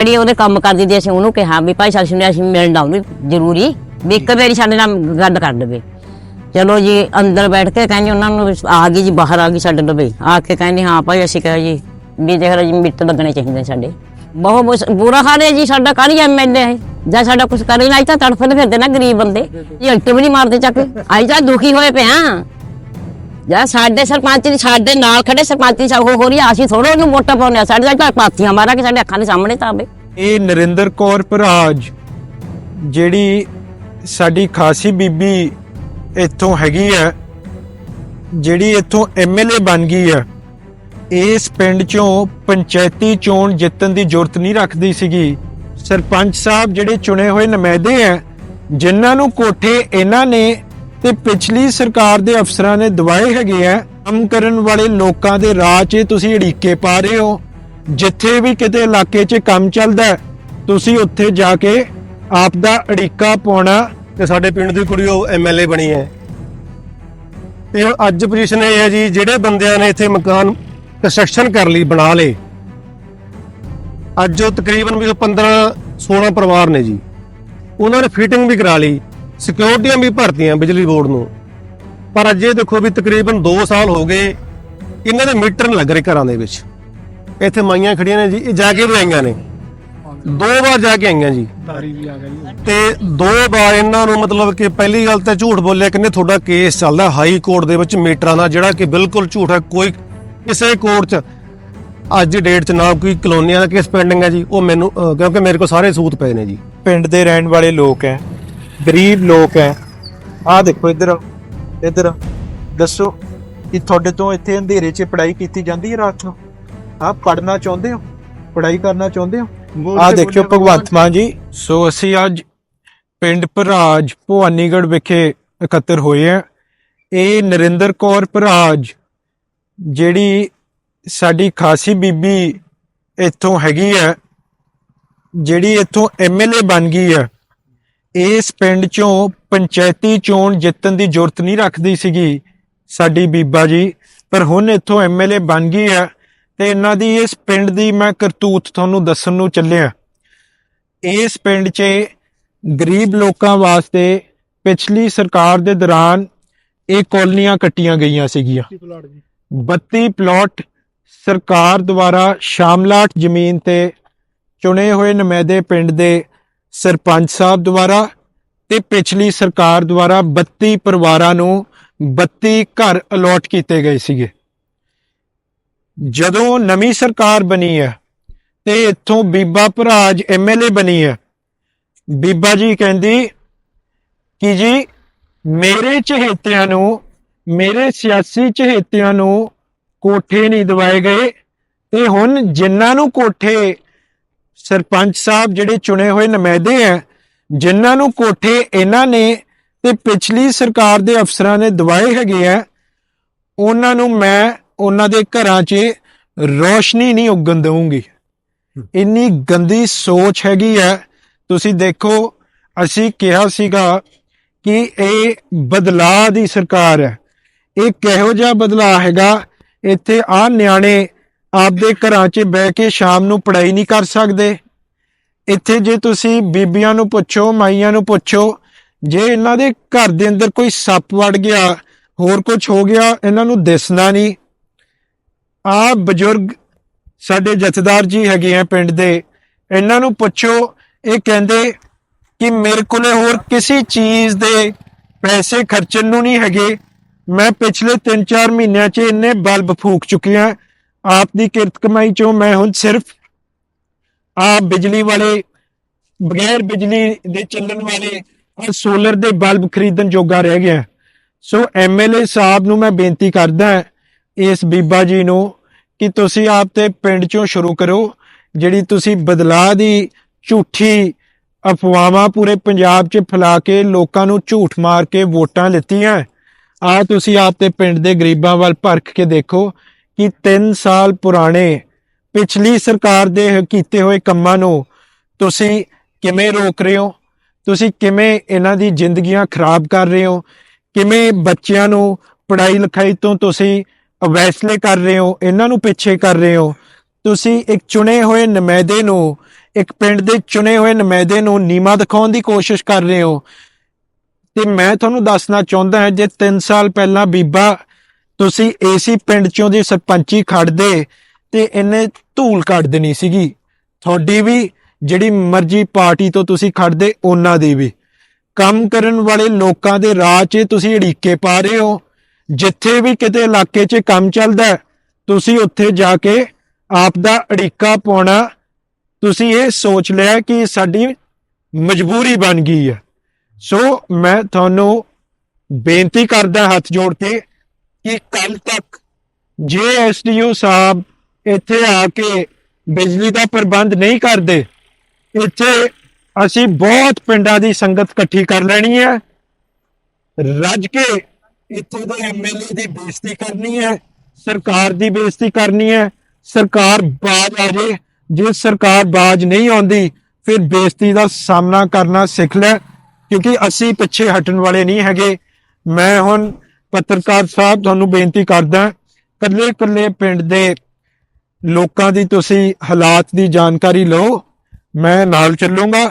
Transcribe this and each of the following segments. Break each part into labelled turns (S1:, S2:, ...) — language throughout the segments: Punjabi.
S1: ਜਿਹੜੀ ਉਹਦੇ ਕੰਮ ਕਰਦੀ ਦੀ ਅਸੀਂ ਉਹਨੂੰ ਕਿਹਾ ਵੀ ਭਾਈ ਸਾਨੂੰ ਅਸੀਂ ਮਿਲਣ ਆਉਂਦੇ ਜ਼ਰੂਰੀ। ਵੀ ਇੱਕ ਵਾਰੀ ਸਾਡੇ ਨਾਲ ਗੱਲ ਕਰ ਦੇਵੇ ਚਲੋ ਜੀ, ਅੰਦਰ ਬੈਠ ਕੇ ਕਹਿੰਦੇ ਉਹਨਾਂ ਨੂੰ, ਆ ਗਈ ਜੀ, ਬਾਹਰ ਆ ਗਈ ਸਾਡੇ ਲਵੇ ਆ ਕੇ ਕਹਿੰਦੇ, ਹਾਂ ਭਾਈ, ਅਸੀਂ ਕਹਾਂ ਜੀ, ਵੀ ਦੇਖ ਲਓ ਜੀ, ਮਿੱਟ ਲੱਗਣੇ ਚਾਹੀਦੇ ਸਾਡੇ। ਬਹੁਤ ਬੁਸ- ਬੁਰਾ ਹਾਲ ਹੈ ਜੀ, ਸਾਡਾ ਕਾਹਦੀ ਐਮਐਲਏ ਹੈ। ਜਾਂ ਸਾਡਾ ਕੁਝ ਕਰੇ ਨਾ ਤਾਂ ਤੜਫਦੇ ਫਿਰਦੇ ਨਾ ਗਰੀਬ ਬੰਦੇ। ਇਹ ਅਲਟ ਵੀ ਨਹੀਂ ਮਾਰਦੇ ਚੱਕ। ਆਈ ਤਾਂ ਦੁਖੀ ਹੋਏ ਪਏ ਹਾਂ ਜਾਂ ਸਾਡੇ ਸਰਪੰਚ ਦੀ ਸਾਡੇ ਨਾਲ ਖੜੇ ਸਰਪੰਚ ਦੀ ਸਭ ਹੋ ਰਹੀ ਆ, ਅਸੀਂ ਥੋੜਾ ਉਹਨੂੰ ਵੋਟਾਂ ਪਾਉਂਦੇ ਆ। ਸਾਡੇ ਤਾਂ ਪਾਥੀਆਂ ਮਾਰਾ ਕਿ ਸਾਡੇ ਅੱਖਾਂ ਦੇ ਸਾਹਮਣੇ ਤਾਂ ਆਵੇ
S2: ਇਹ ਨਰਿੰਦਰ ਕੌਰ ਭਰਾਜ ਜਿਹੜੀ ਸਾਡੀ ਖਾਸੀ ਬੀਬੀ ਇੱਥੋਂ ਹੈਗੀ ਹੈ ਜਿਹੜੀ ਇੱਥੋਂ ਐਮਐਲਏ ਬਣ ਗਈ ਹੈ ਇਸ ਪਿੰਡ ਚੋਂ ਪੰਚਾਇਤੀ ਚੋਣ ਜਿੱਤਣ ਦੀ ਜ਼ਰੂਰਤ ਨਹੀਂ ਰੱਖਦੀ ਸੀਗੀ। ਸਰਪੰਚ ਸਾਹਿਬ ਜਿਹੜੇ ਚੁਣੇ ਹੋਏ ਨੁਮਾਇੰਦੇ ਹੈ ਜਿਨ੍ਹਾਂ ਨੂੰ ਕੋਠੇ ਇਹਨਾਂ ਨੇ ਤੇ ਪਿਛਲੀ ਸਰਕਾਰ ਦੇ ਅਫਸਰਾਂ ਨੇ ਦਵਾਏ ਹੈਗੇ ਆ, ਕੰਮ ਕਰਨ ਵਾਲੇ ਲੋਕਾਂ ਦੇ ਰਾਹ 'ਚ ਤੁਸੀਂ ਢੀਕੇ ਪਾ ਰਹੇ ਹੋ। ਜਿੱਥੇ ਵੀ ਕਿਤੇ ਇਲਾਕੇ 'ਚ ਕੰਮ ਚੱਲਦਾ ਤੁਸੀਂ ਉੱਥੇ ਜਾ ਕੇ ਆਪ ਦਾ ਅੜਿੱਕਾ ਪਾਉਣਾ
S3: ਤੇ ਸਾਡੇ ਪਿੰਡ ਦੀ ਕੁੜੀ ਉਹ ਐਮਐਲਏ ਬਣੀ ਹੈ। ਤੇ ਅੱਜ ਪੋਜੀਸ਼ਨ ਇਹ ਹੈ ਜੀ, ਜਿਹੜੇ ਬੰਦਿਆਂ ਨੇ ਇੱਥੇ ਮਕਾਨ ਕੰਸਟਰਕਸ਼ਨ ਕਰ ਲਈ, ਬਣਾ ਲਏ, ਅੱਜ ਉਹ ਤਕਰੀਬਨ ਵੀ 15 16 ਪਰਿਵਾਰ ਨੇ ਜੀ। ਉਹਨਾਂ ਨੇ ਫਿਟਿੰਗ ਵੀ ਕਰਾ ਲਈ। ਸਿਕਿਉਰਿਟੀਆਂ ਵੀ ਭਰਤੀਆਂ ਬਿਜਲੀ ਬੋਰਡ ਨੂੰ। ਪਰ ਅੱਜ ਇਹ ਦੇਖੋ ਵੀ ਤਕਰੀਬਨ 2 ਸਾਲ ਹੋ ਗਏ ਇਹਨਾਂ ਦੇ ਮੀਟਰ ਨਹੀਂ ਲੱਗ ਰਹੇ ਘਰਾਂ ਦੇ ਵਿੱਚ। ਇੱਥੇ ਮਾਈਆਂ ਖੜੀਆਂ ਨੇ ਜੀ ਇਹ ਜਾ ਕੇ ਵੀ ਆਈਆਂ ਨੇ। ਦੋ ਵਾਰ ਜਾ ਕੇ ਆਈਆਂ ਜੀ। ਤੇ ਦੋ ਵਾਰ ਇਹਨਾਂ ਨੂੰ ਮਤਲਬ ਕਿ ਪਹਿਲੀ ਗੱਲ ਤਾਂ ਝੂਠ ਬੋਲਿਆ ਕਹਿੰਦੇ ਤੁਹਾਡਾ ਕੇਸ ਚੱਲਦਾ ਹਾਈ ਕੋਰਟ ਦੇ ਵਿੱਚ ਮੀਟਰਾਂ ਦਾ ਜਿਹੜਾ ਕਿ ਬਿਲਕੁਲ ਝੂਠ ਹੈ ਕੋਈ ਕਿਸੇ ਕੋਰਟ 'ਚ ਅੱਜ ਦੀ ਡੇਟ 'ਚ ਨਾ ਕੋਈ ਕਲੋਨੀਆਂ ਦਾ ਕੇਸ ਪੈਂਡਿੰਗ ਹੈ ਜੀ। ਉਹ ਮੈਨੂੰ ਅਹ, ਕਿਉਂਕਿ ਮੇਰੇ ਕੋਲ ਸਾਰੇ ਸੂਤ ਪਏ ਨੇ ਜੀ।
S2: ਪਿੰਡ ਦੇ ਰਹਿਣ ਵਾਲੇ ਲੋਕ ਹੈ। ਗਰੀਬ ਲੋਕ ਹੈ। ਆਹ ਦੇਖੋ ਇੱਧਰ ਇੱਧਰ। ਦੱਸੋ ਕਿ ਤੁਹਾਡੇ ਤੋਂ ਇੱਥੇ ਅੰਧੇਰੇ 'ਚ ਪੜ੍ਹਾਈ ਕੀਤੀ ਜਾਂਦੀ ਹੈ ਰਾਤ ਨੂੰ? ਆਪ ਪੜ੍ਹਨਾ ਚਾਹੁੰਦੇ ਹੋ? ਪੜ੍ਹਾਈ ਕਰਨਾ ਚਾਹੁੰਦੇ ਹੋ? ਆਹ ਦੇਖਿਓ ਭਗਵੰਤ ਮਾਨ ਜੀ। ਸੋ ਅਸੀਂ ਅੱਜ ਪਿੰਡ ਭਰਾਜ ਭਵਾਨੀਗੜ੍ਹ ਵਿਖੇ ਇਕੱਤਰ ਹੋਏ ਆ ਇਹ ਨਰਿੰਦਰ ਕੌਰ ਭਰਾਜ ਜਿਹੜੀ ਸਾਡੀ ਖਾਸੀ ਬੀਬੀ ਇੱਥੋਂ ਹੈਗੀ ਹੈ ਜਿਹੜੀ ਇੱਥੋਂ ਐਮਐਲਏ ਬਣ ਗਈ ਹੈ। ਇਸ ਪਿੰਡ ਚੋਂ ਪੰਚਾਇਤੀ ਚੋਣ ਜਿੱਤਣ ਦੀ ਜ਼ਰੂਰਤ ਨਹੀਂ ਰੱਖਦੀ ਸੀਗੀ ਸਾਡੀ ਬੀਬਾ ਜੀ। ਪਰ ਹੁਣ ਇੱਥੋਂ ਐਮਐਲਏ ਬਣ ਗਈ ਹੈ ਤੇ ਇਹਨਾਂ ਦੀ ਇਸ ਪਿੰਡ ਦੀ ਮੈਂ ਕਰਤੂਤ ਤੁਹਾਨੂੰ ਦੱਸਣ ਨੂੰ ਚੱਲਿਆ। ਇਸ ਪਿੰਡ 'ਚ ਗਰੀਬ ਲੋਕਾਂ ਵਾਸਤੇ ਪਿਛਲੀ ਸਰਕਾਰ ਦੇ ਦੌਰਾਨ ਇਹ ਕਾਲਨੀਆਂ ਕੱਟੀਆਂ ਗਈਆਂ ਸੀਗੀਆਂ। 32 ਪਲਾਟ ਸਰਕਾਰ ਦੁਆਰਾ ਸ਼ਾਮਲਾਟ ਜ਼ਮੀਨ ਤੇ ਚੁਣੇ ਹੋਏ ਨੁਮਾਇੰਦੇ ਪਿੰਡ ਦੇ ਸਰਪੰਚ ਸਾਹਿਬ ਦੁਆਰਾ ਤੇ ਪਿਛਲੀ ਸਰਕਾਰ ਦੁਆਰਾ 32 ਪਰਿਵਾਰਾਂ ਨੂੰ 32 ਘਰ ਅਲੋਟ ਕੀਤੇ ਗਏ ਸੀਗੇ। ਜਦੋਂ ਨਵੀਂ ਸਰਕਾਰ ਬਣੀ ਹੈ ਤੇ ਇੱਥੋਂ ਬੀਬਾ ਭਰਾਜ ਐਮਐਲਏ ਬਣੀ ਹੈ, ਬੀਬਾ ਜੀ ਕਹਿੰਦੀ ਕਿ ਜੀ ਮੇਰੇ ਚਹੇਤਿਆਂ ਨੂੰ, ਮੇਰੇ ਸਿਆਸੀ ਚਹੇਤਿਆਂ ਨੂੰ ਕੋਠੇ ਨਹੀਂ ਦਿਵਾਏ ਗਏ ਤੇ ਹੁਣ ਜਿਨ੍ਹਾਂ ਨੂੰ ਕੋਠੇ ਸਰਪੰਚ ਸਾਹਿਬ ਜਿਹੜੇ ਚੁਣੇ ਹੋਏ ਨੁਮਾਇੰਦੇ ਆ, ਜਿਨ੍ਹਾਂ ਨੂੰ ਕੋਠੇ ਇਹਨਾਂ ਨੇ ਤੇ ਪਿਛਲੀ ਸਰਕਾਰ ਦੇ ਅਫਸਰਾਂ ਨੇ ਦਵਾਏ ਹੈਗੇ ਆ, ਉਹਨਾਂ ਨੂੰ ਮੈਂ ਉਹਨਾਂ ਦੇ ਘਰਾਂ 'ਚ ਰੋਸ਼ਨੀ ਨਹੀਂ ਉੱਗਣ ਦਵਾਂਗੀ। ਇੰਨੀ ਗੰਦੀ ਸੋਚ ਹੈਗੀ ਹੈ ਤੁਸੀਂ ਦੇਖੋ, ਅਸੀਂ ਕਿਹਾ ਸੀਗਾ ਕਿ ਇਹ ਬਦਲਾਅ ਦੀ ਸਰਕਾਰ ਹੈ ਇਹ ਕਿਹੋ ਜਿਹਾ ਬਦਲਾਅ ਹੈਗਾ? ਇੱਥੇ ਆ ਨਿਆਣੇ ਆਪਦੇ ਘਰਾਂ 'ਚ ਬਹਿ ਕੇ ਸ਼ਾਮ ਨੂੰ ਪੜ੍ਹਾਈ ਨਹੀਂ ਕਰ ਸਕਦੇ। ਇੱਥੇ ਜੇ ਤੁਸੀਂ ਬੀਬੀਆਂ ਨੂੰ ਪੁੱਛੋ, ਮਾਈਆਂ ਨੂੰ ਪੁੱਛੋ, ਜੇ ਇਹਨਾਂ ਦੇ ਘਰ ਦੇ ਅੰਦਰ ਕੋਈ ਸੱਪ ਵੜ ਗਿਆ, ਹੋਰ ਕੁਝ ਹੋ ਗਿਆ, ਇਹਨਾਂ ਨੂੰ ਦਿਸਣਾ ਨਹੀਂ। ਆ ਬਜ਼ੁਰਗ ਸਾਡੇ ਜਥੇਦਾਰ ਜੀ ਹੈਗੇ ਆ ਪਿੰਡ ਦੇ, ਇਹਨਾਂ ਨੂੰ ਪੁੱਛੋ, ਇਹ ਕਹਿੰਦੇ ਕਿ ਮੇਰੇ ਕੋਲੇ ਹੋਰ ਕਿਸੇ ਚੀਜ਼ ਦੇ ਪੈਸੇ ਖਰਚਣ ਨੂੰ ਨਹੀਂ ਹੈਗੇ। ਮੈਂ ਪਿਛਲੇ 3-4 ਮਹੀਨਿਆਂ 'ਚ ਇੰਨੇ ਬਲਬ ਫੂਕ ਚੁੱਕਿਆ ਆਪ ਦੀ ਕਿਰਤ ਕਮਾਈ 'ਚੋਂ ਮੈਂ ਹੁਣ ਸਿਰਫ ਆ ਬਿਜਲੀ ਵਾਲੇ, ਬਗੈਰ ਬਿਜਲੀ ਦੇ ਚੱਲਣ ਵਾਲੇ ਆ ਸੋਲਰ ਦੇ ਬਲਬ ਖਰੀਦਣ ਜੋਗਾ ਰਹਿ ਗਿਆ। ਸੋ ਐਮਐਲਏ ਸਾਹਿਬ ਨੂੰ ਮੈਂ ਬੇਨਤੀ ਕਰਦਾ ਇਸ ਬੀਬਾ ਜੀ ਨੂੰ ਕਿ ਤੁਸੀਂ ਆਪ ਤੇ ਪਿੰਡ ਚੋਂ ਸ਼ੁਰੂ ਕਰੋ, ਜਿਹੜੀ ਤੁਸੀਂ ਬਦਲਾਅ ਦੀ ਝੂਠੀ ਅਫਵਾਹਾਂ ਪੂਰੇ ਪੰਜਾਬ 'ਚ ਫੈਲਾ ਕੇ ਲੋਕਾਂ ਨੂੰ ਝੂਠ ਮਾਰ ਕੇ ਵੋਟਾਂ ਲਿੱਤੀਆਂ ਆ ਤੁਸੀਂ ਆਪ ਤੇ ਪਿੰਡ ਦੇ ਗਰੀਬਾਂ ਵੱਲ ਪਰਖ ਕੇ ਦੇਖੋ। ਕਿ 3 ਸਾਲ ਪੁਰਾਣੇ ਪਿਛਲੀ ਸਰਕਾਰ ਦੇ ਕੀਤੇ ਹੋਏ ਕੰਮਾਂ ਨੂੰ ਤੁਸੀਂ ਕਿਵੇਂ ਰੋਕ ਰਹੇ ਹੋ? ਤੁਸੀਂ ਕਿਵੇਂ ਇਹਨਾਂ ਦੀ ਜ਼ਿੰਦਗੀਆਂ ਖਰਾਬ ਕਰ ਰਹੇ ਹੋ? ਕਿਵੇਂ ਬੱਚਿਆਂ ਨੂੰ ਪੜ੍ਹਾਈ ਲਿਖਾਈ ਤੋਂ ਤੁਸੀਂ ਅਵੈਸਲੇ ਕਰ ਰਹੇ ਹੋ? ਇਹਨਾਂ ਨੂੰ ਪਿੱਛੇ ਕਰ ਰਹੇ ਹੋ? ਤੁਸੀਂ ਇੱਕ ਚੁਣੇ ਹੋਏ ਨੁਮਾਇੰਦੇ ਨੂੰ, ਇੱਕ ਪਿੰਡ ਦੇ ਚੁਣੇ ਹੋਏ ਨੁਮਾਇੰਦੇ ਨੂੰ ਨੀਮਾ ਦਿਖਾਉਣ ਦੀ ਕੋਸ਼ਿਸ਼ ਕਰ ਰਹੇ ਹੋ? ਤੇ ਮੈਂ ਤੁਹਾਨੂੰ ਦੱਸਣਾ ਚਾਹੁੰਦਾ ਹਾਂ, ਜੇ 3 ਸਾਲ ਪਹਿਲਾਂ ਬੀਬਾ ਤੁਸੀਂ ਏਸੀ ਪਿੰਡ ਚੋਂ ਦੀ ਸਰਪੰਚੀ ਖੜਦੇ ਤੇ ਇਹਨੇ ਧੂਲ ਕੱਢ ਦੇਣੀ ਸੀਗੀ। ਤੁਹਾਡੀ ਵੀ ਜਿਹੜੀ ਮਰਜ਼ੀ ਪਾਰਟੀ ਤੋਂ ਤੁਸੀਂ ਖੜਦੇ, ਉਹਨਾਂ ਦੀ ਵੀ। ਕੰਮ ਕਰਨ ਵਾਲੇ ਲੋਕਾਂ ਦੇ ਰਾਹ 'ਚ ਤੁਸੀਂ ਢੀਕੇ ਪਾ ਰਹੇ ਹੋ। ਜਿੱਥੇ ਵੀ ਕਿਤੇ ਇਲਾਕੇ 'ਚ ਕੰਮ ਚੱਲਦਾ, ਤੁਸੀਂ ਉੱਥੇ ਜਾ ਕੇ ਆਪ ਦਾ ਅੜਿੱਕਾ ਪਾਉਣਾ, ਤੁਸੀਂ ਇਹ ਸੋਚ ਲਿਆ ਕਿ ਸਾਡੀ ਮਜਬੂਰੀ ਬਣ ਗਈ ਹੈ। ਸੋ ਮੈਂ ਤੁਹਾਨੂੰ ਬੇਨਤੀ ਕਰਦਾ ਹੱਥ ਜੋੜ ਕੇ ਕਿ ਕੱਲ ਤੱਕ ਜੇ ਐਸਡੀਓ ਸਾਹਿਬ ਇੱਥੇ ਆ ਕੇ ਬਿਜਲੀ ਦਾ ਪ੍ਰਬੰਧ ਨਹੀਂ ਕਰਦੇ, ਇੱਥੇ ਅਸੀਂ ਬਹੁਤ ਪਿੰਡਾਂ ਦੀ ਸੰਗਤ ਇਕੱਠੀ ਕਰ ਲੈਣੀ ਹੈ। ਰੱਜ ਕੇ ਇੱਥੇ ਦੇ ਐਮਐਲਏ ਦੀ ਬੇਇੱਜ਼ਤੀ ਕਰਨੀ ਹੈ, ਸਰਕਾਰ ਦੀ ਬੇਇੱਜ਼ਤੀ ਕਰਨੀ ਹੈ। ਸਰਕਾਰ ਬਾਜ ਆ ਜੇ ਜੇ ਸਰਕਾਰ ਬਾਜ ਨਹੀਂ ਆਉਂਦੀ, ਫਿਰ ਬੇਇੱਜ਼ਤੀ ਦਾ ਸਾਹਮਣਾ ਕਰਨਾ ਸਿੱਖ ਲੈ, ਕਿਉਂਕਿ ਅਸੀਂ ਪਿੱਛੇ ਹਟਣ ਵਾਲੇ ਨਹੀਂ ਹੈਗੇ। ਮੈਂ ਹੁਣ ਪੱਤਰਕਾਰ ਸਾਹਿਬ ਤੁਹਾਨੂੰ ਬੇਨਤੀ ਕਰਦਾ ਕੱਲੇ ਕੱਲੇ ਪਿੰਡ ਦੇ ਲੋਕਾਂ ਦੀ ਤੁਸੀਂ ਹਾਲਾਤ ਦੀ ਜਾਣਕਾਰੀ ਲਓ। ਮੈਂ ਨਾਲ ਚੱਲੂੰਗਾ।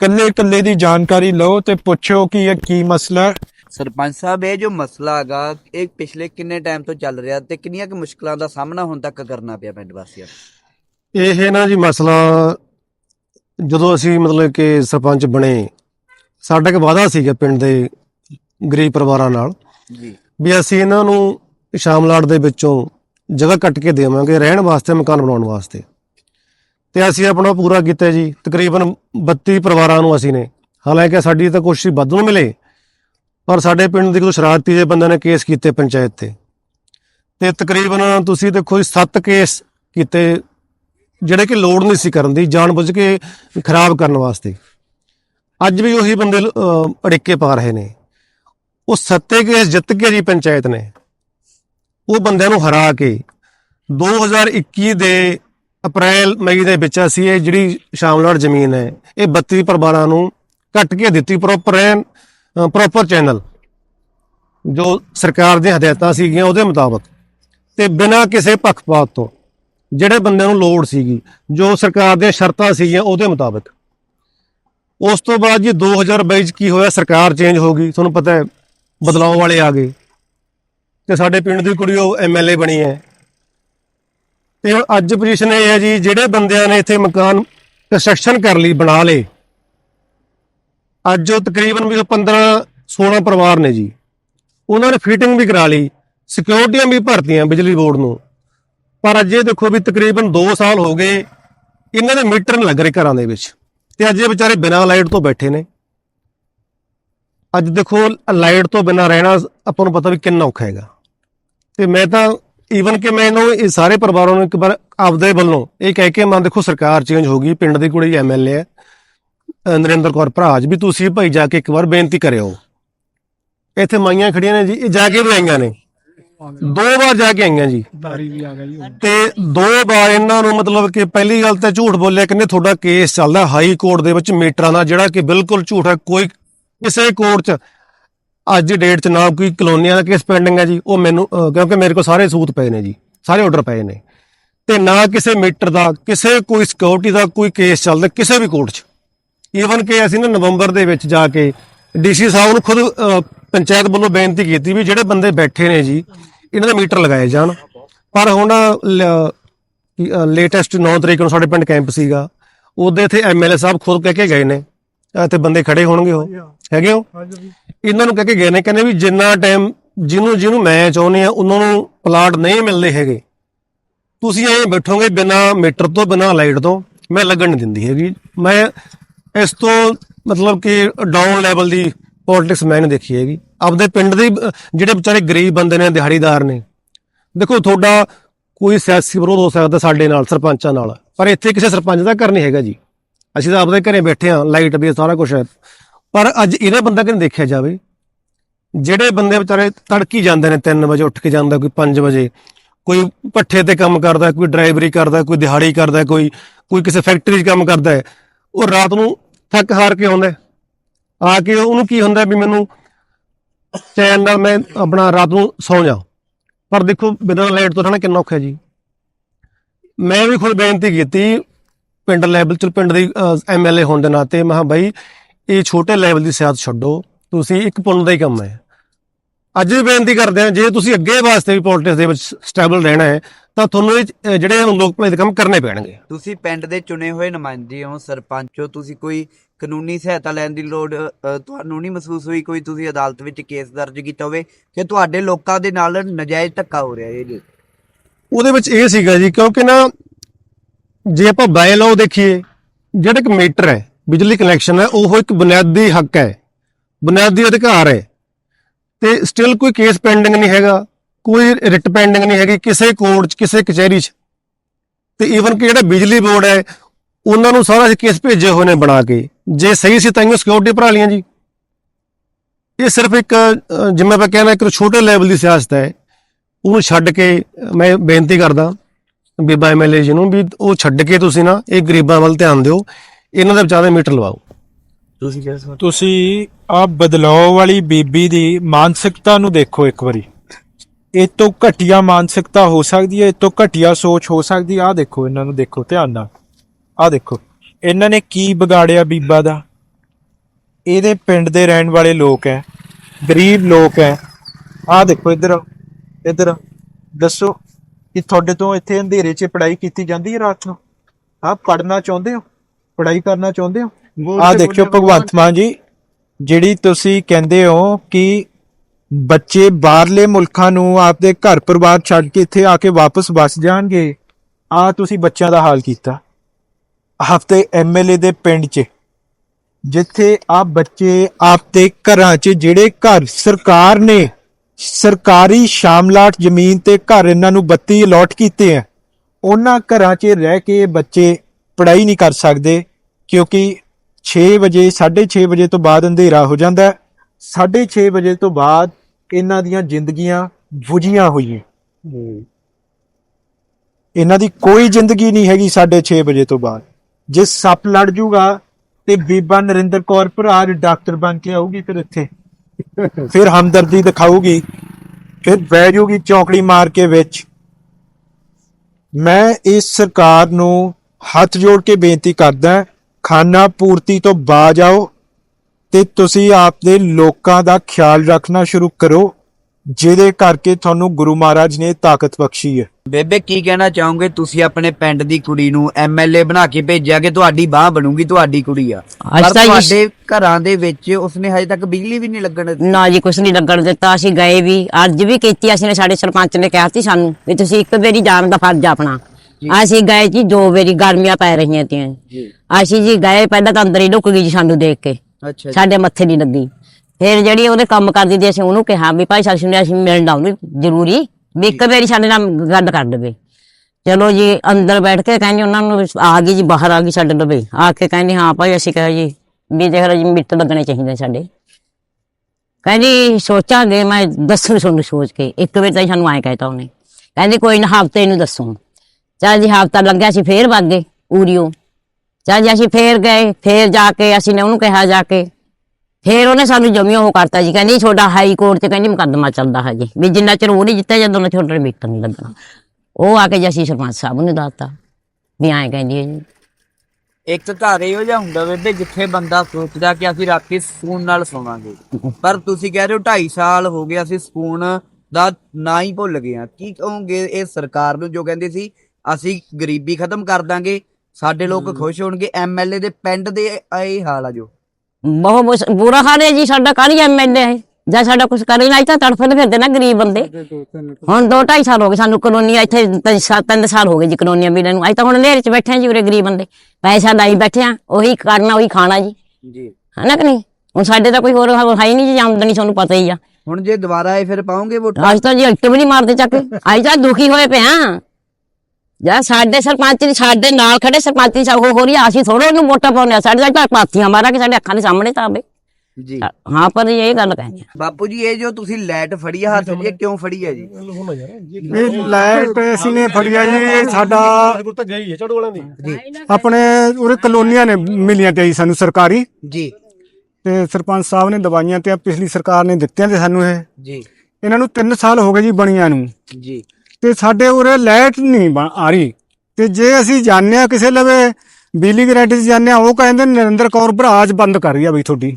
S2: ਕੱਲੇ ਕੱਲੇ ਦੀ ਜਾਣਕਾਰੀ ਲਓ ਤੇ ਪੁੱਛੋ ਕਿ ਇਹ ਕੀ ਮਸਲਾ ਹੈ।
S4: ਸਰਪੰਚ ਸਾਹਿਬ ਇਹ ਜੋ ਮਸਲਾ ਹੈਗਾ ਇਹ ਪਿਛਲੇ ਕਿੰਨੇ ਟਾਈਮ ਤੋਂ ਚੱਲ ਰਿਹਾ ਤੇ ਕਿੰਨੀਆਂ ਕੁ ਮੁਸ਼ਕਲਾਂ ਦਾ ਸਾਹਮਣਾ ਹੁਣ ਤੱਕ ਕਰਨਾ ਪਿਆ ਪਿੰਡ ਵਾਸੀਆਂ ਨੂੰ?
S3: ਇਹ ਨਾ ਜੀ ਮਸਲਾ ਜਦੋਂ ਅਸੀਂ ਮਤਲਬ ਕਿ ਸਰਪੰਚ ਬਣੇ ਸਾਡਾ ਇੱਕ ਵਾਅਦਾ ਸੀਗਾ ਪਿੰਡ ਦੇ ਗਰੀਬ ਪਰਿਵਾਰਾਂ ਨਾਲ।
S4: ਜੀ।
S3: ਵੀ ਅਸੀਂ ਇਹਨਾਂ ਨੂੰ ਸ਼ਾਮਲਾੜ ਦੇ ਵਿੱਚੋਂ ਜਗ੍ਹਾ ਕੱਟ ਕੇ ਦੇਵਾਂਗੇ ਰਹਿਣ ਵਾਸਤੇ, ਮਕਾਨ ਬਣਾਉਣ ਵਾਸਤੇ। ਤੇ ਅਸੀਂ ਆਪਣਾ ਪੂਰਾ ਕੀਤਾ ਜੀ। ਤਕਰੀਬਨ 32 ਪਰਿਵਾਰਾਂ ਨੂੰ ਅਸੀਂ ਨੇ। ਹਾਲਾਂਕਿ ਸਾਡੀ ਤਾਂ ਕੋਸ਼ਿਸ਼ ਵੱਧ ਨੂੰ ਮਿਲੇ, ਪਰ ਸਾਡੇ ਪਿੰਡ ਦੇ ਕੁਝ ਸ਼ਰਾਰਤੀ ਜਿਹੇ ਬੰਦਿਆਂ ਨੇ ਕੇਸ ਕੀਤੇ ਪੰਚਾਇਤ ਤੇ। ਤੇ ਤਕਰੀਬਨ ਤੁਸੀਂ ਦੇਖੋ ਜੀ 7 ਕੇਸ ਕੀਤੇ, ਜਿਹੜੇ ਕਿ ਲੋੜ ਨਹੀਂ ਸੀ ਕਰਨ ਦੀ, ਜਾਣਬੁੱਝ ਕੇ ਖਰਾਬ ਕਰਨ ਵਾਸਤੇ। ਅੱਜ ਵੀ ਉਹੀ ਬੰਦੇ ਅੜਿੱਕੇ ਪਾ ਰਹੇ ਨੇ। ਉਹ ਸੱਤੇ ਕੇਸ ਜਿੱਤ ਕੇ ਜੀ ਪੰਚਾਇਤ ਨੇ। ਉਹ ਬੰਦਿਆਂ ਨੂੰ ਹਰਾ ਕੇ 2021 ਦੇ ਅਪ੍ਰੈਲ, ਮਈ ਦੇ ਵਿੱਚ ਅਸੀਂ ਇਹ ਜਿਹੜੀ ਸ਼ਾਮਲਾਟ ਜ਼ਮੀਨ ਹੈ, ਇਹ 32 ਪਰਿਵਾਰਾਂ ਨੂੰ ਕੱਟ ਕੇ ਦਿੱਤੀ ਪ੍ਰੋਪਰ ਐਨ ਪ੍ਰੋਪਰ ਚੈਨਲ ਜੋ ਸਰਕਾਰ ਦੀਆਂ ਹਦਾਇਤਾਂ ਸੀਗੀਆਂ ਉਹਦੇ ਮੁਤਾਬਕ। ਤੇ ਬਿਨਾਂ ਕਿਸੇ ਪੱਖਪਾਤ ਤੋਂ ਜਿਹੜੇ ਬੰਦਿਆਂ ਨੂੰ ਲੋੜ ਸੀਗੀ, ਜੋ ਸਰਕਾਰ ਦੀਆਂ ਸ਼ਰਤਾਂ ਸੀਗੀਆਂ ਉਹਦੇ ਮੁਤਾਬਕ। ਉਸ ਤੋਂ ਬਾਅਦ ਜੀ 2022 ਚ ਕੀ ਹੋਇਆ, ਸਰਕਾਰ ਚੇਂਜ ਹੋ ਗਈ। ਤੁਹਾਨੂੰ ਪਤਾ ਹੈ ਬਦਲਾਅ ਵਾਲੇ ਆ ਗਏ। ਤੇ ਸਾਡੇ ਪਿੰਡ ਦੀ ਕੁੜੀ ਉਹ ਐਮਐਲਏ ਬਣੀ ਹੈ। ਤੇ ਹੁਣ ਅੱਜ ਪੋਜੀਸ਼ਨ ਇਹ ਹੈ ਜੀ, ਜਿਹੜੇ ਬੰਦਿਆਂ ਨੇ ਇੱਥੇ ਮਕਾਨ ਕੰਸਟਰਕਸ਼ਨ ਕਰ ਲਈ, ਬਣਾ ਲਏ, ਅੱਜ ਉਹ ਤਕਰੀਬਨ ਵੀ 15 16 ਪਰਿਵਾਰ ਨੇ ਜੀ। ਉਹਨਾਂ ਨੇ ਫਿਟਿੰਗ ਵੀ ਕਰਾ ਲਈ ਸਿਕਿਉਰਿਟੀਆਂ ਵੀ ਭਰਤੀਆਂ ਬਿਜਲੀ ਬੋਰਡ ਨੂੰ। ਪਰ ਅੱਜ ਇਹ ਦੇਖੋ ਵੀ ਤਕਰੀਬਨ 2 ਸਾਲ ਹੋ ਗਏ, ਇਹਨਾਂ ਦੇ ਮੀਟਰ ਨਹੀਂ ਲੱਗ ਰਹੇ ਘਰਾਂ ਦੇ ਵਿੱਚ। ਤੇ ਅੱਜ ਇਹ ਵਿਚਾਰੇ ਬਿਨਾਂ ਲਾਈਟ ਤੋਂ ਬੈਠੇ ਨੇ। ਅੱਜ ਦੇਖੋ ਲਾਈਟ ਤੋਂ ਬਿਨਾਂ ਰਹਿਣਾ ਆਪਾਂ ਨੂੰ ਪਤਾ ਵੀ ਕਿੰਨਾ ਔਖਾ ਹੈਗਾ। ਤੇ ਮੈਂ ਤਾਂ ਈਵਨ ਕਿ ਮੈਂ ਇਹਨੂੰ ਇਹ ਸਾਰੇ ਪਰਿਵਾਰਾਂ ਨੂੰ ਇੱਕ ਵਾਰ ਆਪਦੇ ਵੱਲੋਂ ਇਹ ਕਹਿ ਕੇ ਮੈਂ ਦੇਖੋ ਸਰਕਾਰ ਚੇਂਜ ਹੋ ਗਈ ਪਿੰਡ ਦੀ ਕੁੜੀ ਐਮਐਲਏ ਹੈ। ਨਰਿੰਦਰ ਕੌਰ ਭਰਾਜ ਵੀ ਤੁਸੀਂ ਭਾਈ ਜਾ ਕੇ ਇੱਕ ਵਾਰ ਬੇਨਤੀ ਕਰਿਓ। ਇੱਥੇ ਮਾਈਆਂ ਖੜੀਆਂ ਨੇ ਜੀ ਇਹ ਜਾ ਕੇ ਵੀ ਆਈਆਂ ਨੇ। ਦੋ ਵਾਰ ਜਾ ਕੇ ਆਈਆਂ ਜੀ। ਤੇ ਦੋ ਵਾਰ ਇਹਨਾਂ ਨੂੰ ਮਤਲਬ ਕਿ ਪਹਿਲੀ ਗੱਲ ਤਾਂ ਝੂਠ ਬੋਲਿਆ ਕਹਿੰਦੇ ਤੁਹਾਡਾ ਕੇਸ ਚੱਲਦਾ ਹਾਈ ਕੋਰਟ ਦੇ ਵਿੱਚ ਮੀਟਰਾਂ ਦਾ ਜਿਹੜਾ ਕਿ ਬਿਲਕੁਲ ਝੂਠ ਹੈ ਕੋਈ ਕਿਸੇ ਕੋਰਟ 'ਚ ਅੱਜ ਦੀ ਡੇਟ 'ਚ ਨਾ ਕੋਈ ਕਲੋਨੀਆਂ ਦਾ ਕੇਸ ਪੈਂਡਿੰਗ ਹੈ ਜੀ ਉਹ ਮੈਨੂੰ ਅਹ, ਕਿਉਂਕਿ ਮੇਰੇ ਕੋਲ ਸਾਰੇ ਸੂਤ ਪਏ ਨੇ ਜੀ ਸਾਰੇ ਆਰਡਰ ਪਏ ਨੇ। ਤੇ ਨਾ ਕਿਸੇ ਮੀਟਰ ਦਾ ਕਿਸੇ ਕੋਈ ਸਿਕਿਉਰਿਟੀ ਦਾ ਕੋਈ ਕੇਸ ਚੱਲਦਾ ਕਿਸੇ ਵੀ ਕੋਰਟ 'ਚ। ਈਵਨ ਕਿ ਅਸੀਂ ਨਾ ਨਵੰਬਰ ਦੇ ਵਿੱਚ ਜਾ ਕੇ ਡੀਸੀ ਸਾਹਿਬ ਨੂੰ ਖੁਦ ਅਹ, ਪੰਚਾਇਤ ਵੱਲੋਂ ਬੇਨਤੀ ਕੀਤੀ ਵੀ ਜਿਹੜੇ ਬੰਦੇ ਬੈਠੇ ਨੇ ਜੀ ਇਹਨਾਂ ਦੇ ਮੀਟਰ ਲਗਾਏ ਜਾਣ। ਪਰ ਹੁਣ ਲੇਟੈਸਟ 9 ਤਰੀਕ ਨੂੰ ਸਾਡੇ ਪਿੰਡ ਕੈਂਪ ਸੀਗਾ ਉਹਦੇ ਇੱਥੇ ਐਮਐਲਏ ਸਾਹਿਬ ਖੁਦ ਕਹਿ ਕੇ ਗਏ ਨੇ ਇੱਥੇ ਬੰਦੇ ਖੜੇ ਹੋਣਗੇ ਉਹ। ਹੈਗੇ ਹੋ? ਇਹਨਾਂ ਨੂੰ ਕਹਿ ਕੇ ਗਏ ਨੇ ਕਹਿੰਦੇ ਵੀ ਜਿੰਨਾ ਟਾਈਮ ਜਿਹਨੂੰ ਜਿਹਨੂੰ ਮੈਂ ਚਾਹੁੰਦੇ ਆ ਉਹਨਾਂ ਨੂੰ ਪਲਾਟ ਨਹੀਂ ਮਿਲਦੇ ਹੈਗੇ। ਤੁਸੀਂ ਐਂ ਬੈਠੋਗੇ ਬਿਨਾ ਮੀਟਰ ਤੋਂ ਬਿਨਾ ਲਾਈਟ ਤੋਂ ਮੈਂ ਲੱਗਣ ਨਹੀਂ ਦਿੰਦੀ ਹੈਗੀ। ਮੈਂ ਇਸ ਤੋਂ ਮਤਲਬ ਕਿ ਡਾਊਨ ਲੈਵਲ ਦੀ ਪੋਲਿਟਿਕਸ ਮੈਂ ਨਹੀਂ ਦੇਖੀ ਹੈਗੀ। ਆਪਦੇ ਪਿੰਡ ਦੇ ਜਿਹੜੇ ਵਿਚਾਰੇ ਗਰੀਬ ਬੰਦੇ ਨੇ ਦਿਹਾੜੀਦਾਰ ਨੇ ਦੇਖੋ ਤੁਹਾਡਾ ਕੋਈ ਸਿਆਸੀ ਵਿਰੋਧ ਹੋ ਸਕਦਾ ਸਾਡੇ ਨਾਲ ਸਰਪੰਚਾਂ ਨਾਲ ਪਰ ਇੱਥੇ ਕਿਸੇ ਸਰਪੰਚ ਦਾ ਘਰ ਨਹੀਂ ਹੈਗਾ ਜੀ। ਅਸੀਂ ਤਾਂ ਆਪਦੇ ਘਰੇ ਬੈਠੇ ਹਾਂ ਲਾਈਟ ਵੀ ਸਾਰਾ ਕੁਝ ਹੈ। ਪਰ ਅੱਜ ਇਹਦੇ ਬੰਦਾ ਕਿਨੇ ਦੇਖਿਆ ਜਾਵੇ। ਜਿਹੜੇ ਬੰਦੇ ਵਿਚਾਰੇ ਤੜਕੀ ਜਾਂਦੇ ਨੇ 3 ਵਜੇ, ਉੱਠ ਕੇ ਜਾਂਦਾ ਕੋਈ 5 ਵਜੇ, ਕੋਈ ਪੱਠੇ ਤੇ ਕੰਮ ਕਰਦਾ, ਕੋਈ ਡਰਾਈਵਰੀ ਕਰਦਾ, ਕੋਈ ਦਿਹਾੜੀ ਕਰਦਾ, ਕੋਈ ਕੋਈ ਕਿਸੇ ਫੈਕਟਰੀ 'ਚ ਕੰਮ ਕਰਦਾ ਹੈ, ਉਹ ਰਾਤ ਨੂੰ ਥੱਕ ਹਾਰ ਕੇ ਆਉਂਦਾ ਆ ਕੇ ਉਹਨੂੰ ਕੀ ਹੁੰਦਾ ਵੀ ਮੈਨੂੰ ਚੈਨ ਨਾਲ ਮੈਂ ਆਪਣਾ ਰਾਤ ਨੂੰ ਸੌਂ ਜਾ। ਪਰ ਦੇਖੋ, ਬਿਨਾਂ ਲਾਈਟ ਤੋਂ ਰਹਿਣਾ ਕਿੰਨਾ ਔਖਾ ਜੀ। ਮੈਂ ਵੀ ਖੁਦ ਬੇਨਤੀ ਕੀਤੀ, ਪਿੰਡ ਲੈਵਲ ਚ ਪਿੰਡ ਦੀ ਐਮਐਲਏ ਹੋਣ ਦੇ ਨਾਤੇ, ਮੈਂ ਕਿਹਾ ਬਾਈ ਇਹ ਛੋਟੇ ਲੈਵਲ ਦੀ ਸਿਆਸਤ ਛੱਡੋ। ਤੁਸੀਂ ਇੱਕ ਪੁੰਨ ਦਾ ਹੀ ਕੰਮ ਹੈ। ਅੱਜ ਵੀ ਬੇਨਤੀ ਕਰਦੇ ਹਾਂ ਜੇ ਤੁਸੀਂ ਅੱਗੇ ਵਾਸਤੇ ਵੀ ਪੋਲਿਟਿਕਸ ਦੇ ਵਿੱਚ ਸਟੇਬਲ ਰਹਿਣਾ ਹੈ ਤਾਂ ਤੁਹਾਨੂੰ ਜਿਹੜੇ ਲੋਕ ਭਲੇ ਦੇ ਕੰਮ ਕਰਨੇ ਪੈਣਗੇ।
S4: ਤੁਸੀਂ ਪਿੰਡ ਦੇ ਚੁਣੇ ਹੋਏ ਨੁਮਾਇੰਦੇ ਹੋ ਸਰਪੰਚ ਹੋ ਤੁਸੀਂ ਕੋਈ ਕਾਨੂੰਨੀ ਸਹਾਇਤਾ ਲੈਣ ਦੀ ਲੋੜ ਤੁਹਾਨੂੰ ਨਹੀਂ ਮਹਿਸੂਸ ਹੋਈ ਕੋਈ ਤੁਸੀਂ ਅਦਾਲਤ ਵਿੱਚ ਕੇਸ ਦਰਜ ਕੀਤਾ ਹੋਵੇ ਕਿ ਤੁਹਾਡੇ ਲੋਕਾਂ ਦੇ ਨਾਲ ਨਜਾਇਜ਼ ਧੱਕਾ ਹੋ ਰਿਹਾ ਇਹ ਜੀ?
S3: ਉਹਦੇ ਵਿੱਚ ਇਹ ਸੀਗਾ ਜੀ ਕਿਉਂਕਿ ਨਾ ਜੇ ਆਪਾਂ ਬਾਈ ਲਾਓ ਦੇਖੀਏ ਜਿਹੜਾ ਇੱਕ ਮੀਟਰ ਹੈ ਬਿਜਲੀ ਕਨੈਕਸ਼ਨ ਹੈ, ਉਹ ਇੱਕ ਬੁਨਿਆਦੀ ਹੱਕ ਹੈ, ਬੁਨਿਆਦੀ ਅਧਿਕਾਰ ਹੈ। ਤੇ ਸਟਿਲ ਕੋਈ ਕੇਸ ਪੈਂਡਿੰਗ ਨਹੀਂ ਹੈਗਾ, ਕੋਈ ਰਿਟ ਪੈਂਡਿੰਗ ਨਹੀਂ ਹੈਗੀ ਕਿਸੇ ਕੋਰਟ 'ਚ, ਕਿਸੇ ਕਚਹਿਰੀ 'ਚ। ਤੇ ਈਵਨ ਕਿ ਜਿਹੜਾ ਬਿਜਲੀ ਬੋਰਡ ਹੈ, ਉਹਨਾਂ ਨੂੰ ਸਾਰਾ ਕੇਸ ਭੇਜੇ ਹੋਏ ਨੇ ਬਣਾ ਕੇ। ਜੇ ਸਹੀ ਸੀ ਤਾਂ ਇਹ ਸਿਕਿਉਰਿਟੀ ਭਰਾ ਲੀਆਂ ਜੀ। ਇਹ ਸਿਰਫ ਇੱਕ ਜਿਵੇਂ ਆਪਾਂ ਕਹਿੰਦਾ ਇੱਕ ਛੋਟੇ ਲੈਵਲ ਦੀ ਸਿਆਸਤ ਹੈ। ਉਹਨੂੰ ਛੱਡ ਕੇ ਮੈਂ ਬੇਨਤੀ ਕਰਦਾ, ਬੀਬਾ ਐਮਐਲਏ ਜੀ ਨੂੰ ਵੀ ਉਹ ਛੱਡ ਕੇ ਤੁਸੀਂ ਨਾ ਇਹ ਗਰੀਬਾਂ ਵੱਲ ਧਿਆਨ ਦਿਓ। ਇਹਨਾਂ ਦੇ ਵਿਚਾਰੇ ਮੀਟਰ ਲਵਾਓ।
S4: ਤੁਸੀਂ ਕਿਹਾ ਸਰ
S2: ਤੁਸੀਂ ਆ ਬਦਲਾਅ ਵਾਲੀ ਬੀਬੀ ਦੀ ਮਾਨਸਿਕਤਾ ਨੂੰ ਦੇਖੋ ਇੱਕ ਵਾਰੀ। ਇਹ ਤੋਂ ਘਟੀਆ ਮਾਨਸਿਕਤਾ ਹੋ ਸਕਦੀ ਹੈ ਇਹ ਤੋਂ ਘਟੀਆ ਸੋਚ ਹੋ ਸਕਦੀ ਆ ਦੇਖੋ ਇਹਨਾਂ ਨੂੰ ਦੇਖੋ ਧਿਆਨ ਨਾਲ। ਆ ਦੇਖੋ ਇਹਨਾਂ ਨੇ ਕੀ ਵਿਗਾੜਿਆ ਬੀਬਾ ਦਾ? ਇਹਦੇ ਪਿੰਡ ਦੇ ਰਹਿਣ ਵਾਲੇ ਲੋਕ ਹੈ ਗਰੀਬ ਲੋਕ ਹੈ। ਆ ਦੇਖੋ ਇੱਧਰ ਇੱਧਰ। ਦੱਸੋ ਕਿ ਤੁਹਾਡੇ ਤੋਂ ਇੱਥੇ ਅੰਧੇਰੇ 'ਚ ਪੜ੍ਹਾਈ ਕੀਤੀ ਜਾਂਦੀ ਹੈ ਰਾਤ ਨੂੰ? ਆਪ ਪੜ੍ਹਨਾ ਚਾਹੁੰਦੇ ਹੋ? ਪੜ੍ਹਾਈ ਕਰਨਾ ਚਾਹੁੰਦੇ ਹੋ? ਆ ਦੇਖਿਓ ਭਗਵੰਤ ਮਾਨ ਜੀ ਜਿਹੜੀ ਤੁਸੀਂ ਕਹਿੰਦੇ ਹੋ ਕਿ ਬੱਚੇ ਬਾਹਰਲੇ ਮੁਲਕਾਂ ਨੂੰ ਆਪਦੇ ਘਰ ਪਰਿਵਾਰ ਛੱਡ ਕੇ ਇੱਥੇ ਆ ਕੇ ਵਾਪਸ ਵਸ ਜਾਣਗੇ ਆ ਤੁਸੀਂ ਬੱਚਿਆਂ ਦਾ ਹਾਲ ਕੀਤਾ। ਹਫ਼ਤੇ ਐਮਐਲਏ ਦੇ ਪਿੰਡ 'ਚ ਜਿੱਥੇ ਆ ਬੱਚੇ ਆਪਦੇ ਘਰਾਂ 'ਚ ਜਿਹੜੇ ਘਰ ਸਰਕਾਰ ਨੇ ਸਰਕਾਰੀ ਸ਼ਾਮਲਾਟ ਜ਼ਮੀਨ ਤੇ ਘਰ ਇਹਨਾਂ ਨੂੰ 32 ਅਲਾਟ ਕੀਤੇ ਆ ਉਹਨਾਂ ਘਰਾਂ 'ਚ ਰਹਿ ਕੇ ਬੱਚੇ ਪੜ੍ਹਾਈ ਨਹੀਂ ਕਰ ਸਕਦੇ। ਕਿਉਂਕਿ 6 ਵਜੇ 6:30 ਵਜੇ ਤੋਂ ਬਾਅਦ ਅੰਧੇਰਾ ਹੋ ਜਾਂਦਾ ਹੈ। 6:30 ਵਜੇ ਤੋਂ ਬਾਅਦ ਇਹਨਾਂ ਦੀਆਂ ਜ਼ਿੰਦਗੀਆਂ ਬੁਝੀਆਂ ਹੋਈਆਂ। ਇਹਨਾਂ ਦੀ ਕੋਈ ਜ਼ਿੰਦਗੀ ਨਹੀਂ ਹੈਗੀ 6:30 ਵਜੇ ਤੋਂ ਬਾਅਦ। ਜੇ ਸੱਪ ਲੜ ਜੂਗਾ ਤੇ ਬੀਬਾ ਨਰਿੰਦਰ ਕੌਰ ਭਰਾ ਡਾਕਟਰ ਬਣ ਕੇ ਆਊਗੀ ਫਿਰ ਇੱਥੇ। ਫਿਰ ਹਮਦਰਦੀ ਦਿਖਾਊਗੀ। ਫਿਰ ਬਹਿ ਜੂਗੀ ਚੌਂਕੜੀ ਮਾਰ ਕੇ ਵਿੱਚ। ਮੈਂ ਇਸ ਸਰਕਾਰ ਨੂੰ ਹੱਥ ਜੋੜ ਕੇ ਬੇਨਤੀ ਕਰਦਾ ਖਾਨਾ ਪੂਰਤੀ ਤੋਂ ਬਾਜ ਆਓ ਤੇ ਤੁਸੀਂ ਆਪਦੇ ਲੋਕਾਂ ਦਾ ਖਿਆਲ ਰੱਖਣਾ ਸ਼ੁਰੂ ਕਰੋ ਜਿਹਦੇ ਕਰਕੇ ਤੁਹਾਨੂੰ ਗੁਰੂ ਮਹਾਰਾਜ ਨੇ ਤਾਕਤ ਬਖਸ਼ੀ ਹੈ।
S4: ਬੇਬੇ ਕੀ ਕਹਿਣਾ ਚਾਹੋਗੇ? ਤੁਸੀਂ ਆਪਣੇ ਪਿੰਡ ਦੀ ਕੁੜੀ ਨੂੰ ਐਮਐਲਏ ਬਣਾ ਕੇ ਭੇਜਿਆ ਕਿ ਤੁਹਾਡੀ ਬਾਹ ਬਣੂਗੀ ਤੁਹਾਡੀ ਕੁੜੀ ਆ।
S1: ਅੱਜ
S4: ਪਰ ਤੁਹਾਡੇ ਘਰਾਂ ਦੇ ਵਿੱਚ ਉਸਨੇ ਹਜੇ ਤੱਕ ਬਿਜਲੀ ਵੀ ਨਹੀਂ ਲੱਗਣ ਦਿੱਤੀ।
S1: ਨਾ ਜੀ ਕੁਛ ਨਹੀਂ ਲੱਗਣ ਦਿੱਤਾ। ਅਸੀਂ ਗਏ ਵੀ ਅੱਜ ਵੀ ਕੀਤੀ ਅਸੀਂ ਨੇ ਸਾਡੇ ਸਰਪੰਚ ਨੇ ਕਿਹਾ ਸੀ ਸਾਨੂੰ ਵੀ ਤੁਸੀਂ ਇੱਕ ਵਾਰੀ ਜਾਣ ਦਾ ਫਰਜ਼ ਆ ਆਪਣਾ। ਅਸੀਂ ਗਏ ਜੀ ਦੋ ਵਾਰੀ ਗਰਮੀਆਂ ਪੈ ਰਹੀਆਂ ਤੀਆਂ।
S4: ਜੀ।
S1: ਅਸੀਂ ਜੀ ਗਏ ਪਹਿਲਾਂ ਤਾਂ ਅੰਦਰ ਹੀ ਲੁਕ ਗਈ ਜੀ ਸਾਨੂੰ ਦੇਖ ਕੇ।
S4: ਅੱਛਾ।
S1: ਸਾਡੇ ਮੱਥੇ ਨਹੀਂ ਲੱਗੀ। ਫਿਰ ਜਿਹੜੀ ਉਹਦੇ ਕੰਮ ਕਰਦੀ ਦੀ ਅਸੀਂ ਉਹਨੂੰ ਕਿਹਾ ਵੀ ਭਾਈ ਸਾਹਿਬ ਨੇ ਅਸੀਂ ਮਿਲਣ ਆਉਂਦੇ ਜ਼ਰੂਰੀ ਵੀ ਇੱਕ ਵਾਰੀ ਸਾਡੇ ਨਾਲ ਗੱਲ ਕਰ ਦੇਵੇ ਚਲੋ ਜੀ ਅੰਦਰ ਬੈਠ ਕੇ ਕਹਿੰਦੇ ਉਹਨਾਂ ਨੂੰ ਆ ਗਈ ਜੀ ਬਾਹਰ ਆ ਗਈ ਸਾਡੇ ਲਵੇ ਆ ਕੇ ਕਹਿੰਦੀ ਹਾਂ ਭਾਈ ਅਸੀਂ ਕਹਾਂ ਜੀ ਵੀ ਦੇਖ ਲਓ ਜੀ ਮਿੱਟ ਲੱਗਣੇ ਚਾਹੀਦੇ ਸਾਡੇ। ਕਹਿੰਦੀ ਸੋਚਾਂਗੇ ਮੈਂ ਦੱਸੂ ਤੁਹਾਨੂੰ ਸੋਚ ਕੇ। ਇੱਕ ਵਾਰ ਤਾਂ ਸਾਨੂੰ ਐਂ ਕਹਿਤਾ ਉਹਨੇ। ਕਹਿੰਦੀ ਕੋਈ ਨਾ ਹਫ਼ਤੇ ਨੂੰ ਦੱਸੂ। ਚੱਲ ਜੀ ਹਫਤਾ ਲੱਗਿਆ ਸੀ ਫੇਰ ਵਗ ਗਏ ਉਰੀਓ ਚੱਲ ਜੀ ਅਸੀਂ ਫੇਰ ਗਏ, ਫੇਰ ਜਾ ਕੇ ਅਸੀਂ ਨੇ ਉਹਨੂੰ ਕਿਹਾ ਜਾ ਕੇ। ਫੇਰ ਉਹਨੇ ਸਾਨੂੰ ਜਮੀ ਉਹ ਕਰਤਾ ਜੀ, ਕਹਿੰਦੀ ਤੁਹਾਡਾ ਹਾਈ ਕੋਰਟ 'ਚ ਕਹਿੰਦੀ ਮੁਕੱਦਮਾ ਚੱਲਦਾ ਹਜੇ। ਵੀ ਜਿੰਨਾ ਚਿਰ ਉਹ ਨਹੀਂ ਜਿੱਤਿਆ, ਜਾਂਦਾ ਉਹਨਾਂ ਚਿਰ ਮੀਟਰ ਨਹੀਂ ਲੱਗਣਾ ਉਹ ਆ ਕੇ ਜੀ ਅਸੀਂ ਸਰਪੰਚ ਸਾਹਿਬ ਨੂੰ ਦੱਸਤਾ ਵੀ ਐਂ ਕਹਿੰਦੀ ਹੈ ਜੀ।
S4: ਇੱਕ ਘਰ ਇਹੋ ਜਿਹਾ ਹੁੰਦਾ ਬੇਬੇ, ਜਿੱਥੇ ਬੰਦਾ ਸੋਚਦਾ ਕਿ ਅਸੀਂ ਰਾਤੀ ਸਕੂਨ ਨਾਲ ਸੋਵਾਂਗੇ। ਪਰ ਤੁਸੀਂ ਕਹਿ ਰਹੇ ਹੋ 2.5 ਸਾਲ ਹੋ ਗਏ, ਅਸੀਂ ਸਕੂਨ ਦਾ ਨਾ ਹੀ ਭੁੱਲ ਗਏ ਹਾਂ। ਕੀ ਕਹੋਗੇ ਇਹ ਸਰਕਾਰ ਨੂੰ ਜੋ ਕਹਿੰਦੇ ਸੀ ਅਸੀਂ ਗਰੀਬੀ ਖਤਮ ਕਰ ਦਾਂਗੇ ਸਾਡੇ ਲੋਕ ਖੁਸ਼ ਹੋਣਗੇ ਐਮਐਲਏ ਦੇ ਪਿੰਡ ਦੇ ਇਹ ਹਾਲ ਆ ਜੋ।
S1: ਬਹੁਤ ਬੁਰਾ ਹਾਲ ਹੈ ਜੀ ਸਾਡਾ ਕਾਹਲੀ ਐਮਐਲਏ ਹੈ? ਜਾਂ ਸਾਡਾ ਕੁਝ ਕਰੇ ਨਾ ਤਾਂ ਤੜਫਦੇ ਫਿਰਦੇ ਨਾ ਗਰੀਬ ਬੰਦੇ। ਹੁਣ 2.5 ਸਾਲ ਹੋ ਗਏ ਸਾਨੂੰ ਕਲੋਨੀ ਇੱਥੇ ਤਿੰਨ ਸਾ- ਤਿੰਨ ਸਾਲ ਹੋ ਗਏ ਜੀ ਕਲੋਨੀਆਂ ਮਿਲਣ ਨੂੰ। ਅਸੀਂ ਤਾਂ ਹੁਣ ਹਨੇਰੇ 'ਚ ਬੈਠੇ ਹਾਂ ਜੀ ਉਰੇ ਗਰੀਬ ਬੰਦੇ। ਪੈਸਾ ਲਾਈ ਬੈਠੇ ਆ ਉਹੀ ਕਰਨਾ ਉਹੀ ਖਾਣਾ ਜੀ।
S4: ਜੀ।
S1: ਹਨਾ ਕਿ ਨਹੀਂ? ਹੁਣ ਸਾਡੇ ਤਾਂ ਕੋਈ ਹੋਰ ਹੈ ਹੀ ਨਹੀਂ ਜੀ ਆਮਦਨੀ ਤੁਹਾਨੂੰ ਪਤਾ ਹੀ ਆ।
S4: ਹੁਣ ਜੇ ਦੁਬਾਰਾ ਇਹ ਫਿਰ ਪਾਉਂਗੇ ਵੋਟਾਂ?
S1: ਅੱਜ ਤਾਂ ਜੀ ਇੱਟ ਵੀ ਨਹੀਂ ਮਾਰਦੇ ਚੱਕ ਅੱਜ ਤਾਂ ਦੁਖੀ ਹੋਏ ਪਏ ਆ ਜਾਂ ਸਾਡੇ ਸਰਪੰਚ ਦੀ ਸਾਡੇ ਨਾਲ ਖੜੇ ਸਰਪੰਚ ਦੀ ਸਭ ਹੋ ਰਹੀ ਆ ਅਸੀਂ ਥੋੜਾ ਉਹਨੂੰ ਵੋਟਾਂ ਪਾਉਂਦੇ ਆ ਸਾਡੇ ਤਾਂ ਪਾਥੀਆਂ ਮਾਰਾਂਗੇ ਸਾਡੇ ਅੱਖਾਂ ਦੇ ਸਾਹਮਣੇ ਤਾਂ ਆਵੇ।
S4: ਜੀ।
S1: ਹਾਂ ਪਰ ਇਹ ਗੱਲ ਕਹਿੰਦੇ ਆ।
S4: ਬਾਪੂ ਜੀ ਇਹ ਜੋ ਤੁਸੀਂ ਲੈਟ ਫੜੀ ਆ ਹੱਥ 'ਚ ਇਹ ਕਿਉਂ ਫੜੀ ਹੈ ਜੀ?
S5: ਇਹ ਲਾਈਟ ਅਸੀਂ ਨੇ ਫੜਿਆ ਜੀ ਇਹ ਸਾਡਾ
S3: ਤਾਂ ਗਈ ਹੈ ਝਾੜੂ ਵਾਲਿਆਂ ਦੀ
S5: ਆਪਣੇ ਉਰੇ ਕਲੋਨੀਆਂ ਨੇ ਮਿਲੀਆਂ ਤੇ ਜੀ ਸਾਨੂੰ ਸਰਕਾਰੀ।
S4: ਜੀ।
S5: ਤੇ ਸਰਪੰਚ ਸਾਹਿਬ ਨੇ ਦਵਾਈਆਂ ਤੇ ਪਿਛਲੀ ਸਰਕਾਰ ਨੇ ਦਿੱਤੀਆਂ ਤੇ ਸਾਨੂੰ ਇਹ।
S4: ਜੀ।
S5: ਇਹਨਾਂ ਨੂੰ 3 ਸਾਲ ਹੋ ਗਏ ਜੀ ਬਣੀਆਂ ਨੂੰ।
S4: ਜੀ।
S5: ਤੇ ਸਾਡੇ ਉਰੇ ਲਾਈਟ ਨਹੀਂ ਬਣ- ਆ ਰਹੀ। ਤੇ ਜੇ ਅਸੀਂ ਜਾਣਦੇ ਆ ਕਿਸੇ ਲਵੇ ਬਿਜਲੀ ਗ੍ਰਿਡ 'ਚ ਜਾਂਦੇ ਆ ਉਹ ਕਹਿੰਦੇ ਨਰਿੰਦਰ ਕੌਰ ਭਰਾਜ ਬੰਦ ਕਰ ਰਹੀ ਆ ਬਈ ਤੁਹਾਡੀ।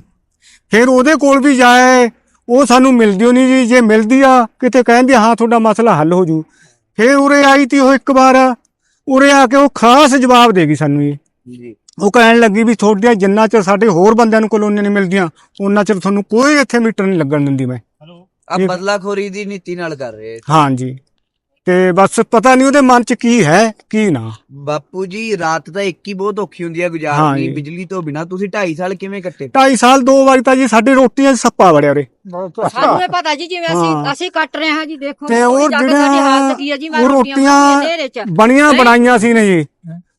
S5: ਫਿਰ ਉਹਦੇ ਕੋਲ ਵੀ ਜਾਏ ਉਹ ਸਾਨੂੰ ਮਿਲਦੀ ਓ ਨਹੀਂ ਜੀ। ਜੇ ਮਿਲਦੀ ਆ ਕਿਤੇ ਕਹਿੰਦੇ ਹਾਂ ਤੁਹਾਡਾ ਮਸਲਾ ਹੱਲ ਹੋ ਜੂ। ਫਿਰ ਉਰੇ ਆਈ ਤੀ ਉਹ ਇੱਕ ਵਾਰ। ਉਰੇ ਆ ਕੇ ਉਹ ਖਾਸ ਜਵਾਬ ਦੇਗੀ ਸਾਨੂੰ ਜੀ
S4: ਜੀ।
S5: ਉਹ ਕਹਿਣ ਲੱਗੀ ਵੀ ਤੁਹਾਡੀਆਂ ਜਿੰਨਾ ਚਿਰ ਸਾਡੇ ਹੋਰ ਬੰਦਿਆਂ ਨੂੰ ਕਲੋਨੀਆਂ ਨਹੀਂ ਮਿਲਦੀਆਂ ਉਹਨਾਂ ਚਿਰ ਤੁਹਾਨੂੰ ਕੋਈ ਇੱਥੇ ਮੀਟਰ ਨਹੀਂ ਲੱਗਣ ਦਿੰਦੀ ਮੈਂ।
S4: ਆ ਬਦਲਾਖੋਰੀ ਦੀ ਨੀਤੀ ਨਾਲ ਕਰ ਰਹੇ
S5: ਹਾਂਜੀ ਤੇ ਬਸ ਪਤਾ ਨਹੀਂ ਉਹਦੇ ਮਨ 'ਚ ਕੀ ਹੈ ਕੀ ਨਾ।
S4: ਬਾਪੂ ਜੀ ਰਾਤ ਤਾਂ ਇੱਕ ਹੀ ਬਹੁਤ ਔਖੀ ਹੁੰਦੀ ਹੈ
S5: ਹਾਂ
S4: ਗੁਜ਼ਾਰਨੀ
S5: ਜੀ।
S4: ਬਿਜਲੀ ਤੋਂ ਬਿਨਾ। ਤੁਸੀਂ 2.5 ਸਾਲ ਕਿਵੇਂ ਕੱਟੇ?
S5: 2.5 ਸਾਲ ਦੋ ਵਾਰੀ ਤਾਂ ਜੀ ਸਾਡੇ ਰੋਟੀਆਂ 'ਚ ਸੱਪਾ ਵੜਿਆ ਉਰੇ।
S6: ਸਾਨੂੰ ਇਹ ਪਤਾ ਜੀ ਜਿਵੇਂ। ਅਸੀਂ ਅਸੀਂ ਕੱਟ ਰਹੇ ਹਾਂ ਜੀ ਦੇਖੋ
S5: ਤੇ ਉਹ
S6: ਜਾ ਕੇ ਹੈ ਜੀ
S5: ਉਹ
S6: ਰੋਟੀਆਂ ਹਨੇਰੇ ਚ।
S5: ਰੋਟੀਆਂ ਬਣੀਆਂ। ਬਣਾਈਆਂ ਸੀ ਨੇ ਜੀ।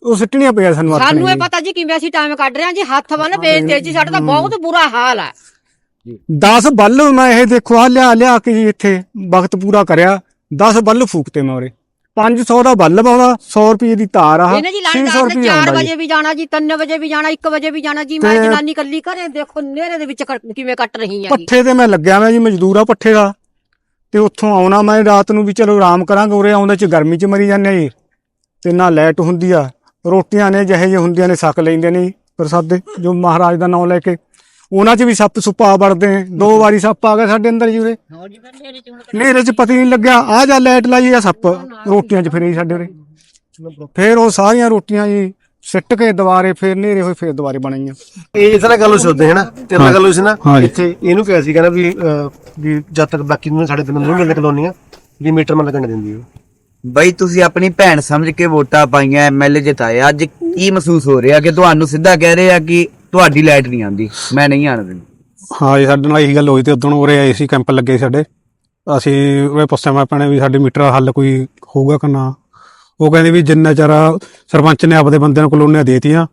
S5: ਉਹ ਸਿੱਟਣੀਆਂ ਪਈਆਂ ਸਾਨੂੰ ਹੱਥ
S6: ਸਾਨੂੰ ਇਹ ਪਤਾ ਜੀ ਕਿਵੇਂ ਅਸੀਂ ਟਾਈਮ ਕੱਢ ਰਹੇ ਹਾਂ ਜੀ ਹੱਥ ਬੰਨ ਵੇਚਦੇ ਜੀ ਸਾਡਾ ਤਾਂ ਬਹੁਤ ਬੁਰਾ ਹਾਲ ਹੈ।
S5: 10 ਬੱਲ ਮੈਂ ਇਹ ਦੇਖੋ ਆ ਲਿਆ ਲਿਆ ਕੇ ਜੀ ਇੱਥੇ ਵਕਤ ਪੂਰਾ ਕਰਿਆ। 10 ਬੱਲ ਫੂਕਤੇ ਮੈਂ ਉਰੇ। 500 ਦਾ ਬੱਲਬ ਆਉਂਦਾ 100 ਰੁਪਏ ਦੀ ਤਾਰ ਆ।
S6: ਇਹਨੇ ਜੀ
S5: 600
S6: ਲਾਈਨ
S5: ਰੁਪਏ
S6: 4
S5: ਆਉਂਦਾ
S6: ਵਜੇ ਵੀ ਜਾਣਾ ਜੀ 3 ਵਜੇ ਵੀ ਜਾਣਾ 1 ਵਜੇ ਵੀ ਜਾਣਾ ਜੀ। ਮੈਂ ਜਨਾਨੀ ਕੱਲੀ ਘਰੇ ਦੇਖੋ ਨੇਰੇ ਦੇ ਵਿੱਚ ਕਿਵੇਂ ਕੱਟ ਰਹੀ ਹੈ
S5: ਪੱਠੇ ਤੇ ਮੈਂ ਲੱਗਿਆ ਮੈਂ ਜੀ ਮਜ਼ਦੂਰ ਆ ਪੱਠੇ ਦਾ। ਤੇ ਉੱਥੋਂ ਆਉਣਾ ਮੈਂ ਰਾਤ ਨੂੰ ਵੀ ਚਲੋ ਆਰਾਮ ਕਰਾਂਗੇ ਉਰੇ ਆਉਂਦੇ ਚ ਗਰਮੀ ਚ ਮਰੀ ਜਾਂਦੇ ਆ ਜੀ। ਤੇ ਨਾ ਲਾਈਟ ਹੁੰਦੀ ਆ। ਰੋਟੀਆਂ ਨੇ ਜਿਹੇ ਜਿਹੇ ਹੁੰਦੀਆਂ ਨੇ ਸੱਕ ਲੈਂਦੇ ਨੇ ਪ੍ਰਸਾਦੇ ਜੋ ਮਹਾਰਾਜ ਦਾ ਨਾਮ ਲੈ ਕੇ। ਉਹਨਾਂ 'ਚ ਵੀ ਸੱਪ ਸੁੱਪਾ ਵੜਦੇ ਨੇ। ਦੋ ਵਾਰੀ ਸੱਪ ਆ ਗਏ ਸਾਡੇ ਅੰਦਰ ਜੀ ਉਰੇ। ਨੇਰੇ 'ਚ ਪਤਾ ਨਹੀਂ ਲੱਗਿਆ। ਆ ਜਾ ਲਾਈਟ ਲਾਈ ਆ ਸੱਪ। ਰੋਟੀਆਂ 'ਚ ਫਿਰੇ ਜੀ ਸਾਡੇ ਉਰੇ। ਫੇਰ ਉਹ ਸਾਰੀਆਂ ਰੋਟੀਆਂ ਜੀ ਸਿੱਟ ਕੇ ਦੁਬਾਰੇ ਫੇਰ ਨੇਰੇ ਹੋਏ ਫੇਰ ਦੁਬਾਰੇ ਬਣਾਈਆਂ।
S3: ਇਹ ਇਸ ਤਰ੍ਹਾਂ ਗੱਲ ਹੋ ਸਕਦੇ ਹੈ ਨਾ ਤੇਰੇ ਨਾਲ ਗੱਲ ਹੋਈ ਸੀ ਨਾ। ਇੱਥੇ ਇਹਨੂੰ ਕਿਹਾ ਸੀ ਕਹਿੰਦਾ ਵੀ ਅਹ, ਵੀ ਜਦ ਤੱਕ ਬਾਕੀ ਨੂੰ ਸਾਡੇ ਪਿੰਡ ਨੂੰ ਨਹੀਂ ਮਿਲਦੇ ਕਲੋਨੀਆਂ ਵੀ ਮੀਟਰ ਮੈਂ ਲੱਗਣ ਦਿੰਦੀ ਉਹ।
S4: ਬਈ ਤੁਸੀਂ ਆਪਣੀ ਭੈਣ ਸਮਝ ਕੇ ਵੋਟਾਂ ਪਾਈਆਂ ਐਮਐਲਏ ਜਿਤਾਏ ਅੱਜ ਕੀ ਮਹਿਸੂਸ ਹੋ ਰਿਹਾ? ਕਿ ਤੁਹਾਨੂੰ ਸਿੱਧਾ ਕਹਿ ਰਹੇ ਆ ਕਿ ਤੁਹਾਡੀ ਲਾਈਟ ਨਹੀਂ ਆਉਂਦੀ ਮੈਂ ਨਹੀਂ ਆਣ ਦਿੰਦੀ
S7: ਹਾਂ ਜੀ ਸਾਡੇ ਨਾਲ ਇਹੀ ਗੱਲ ਹੋਈ ਤੇ ਉਦੋਂ ਉਰੇ ਆਏ ਸੀ ਕੈਂਪ ਲੱਗੇ ਸੀ ਸਾਡੇ। ਅਸੀਂ ਉਹ ਪੁੱਛਿਆ ਮੈਂ ਆਪਣੇ ਵੀ ਸਾਡੇ ਮੀਟਰ ਦਾ ਹੱਲ ਕੋਈ ਹੋਊਗਾ ਕਿ ਨਾ? ਉਹ ਕਹਿੰਦੇ ਵੀ ਜਿੰਨਾ ਚਿਰ ਸਰਪੰਚ ਨੇ ਆਪਦੇ ਬੰਦਿਆਂ ਨੂੰ ਕਲੋਨੀਆਂ ਦੇਤੀਆਂ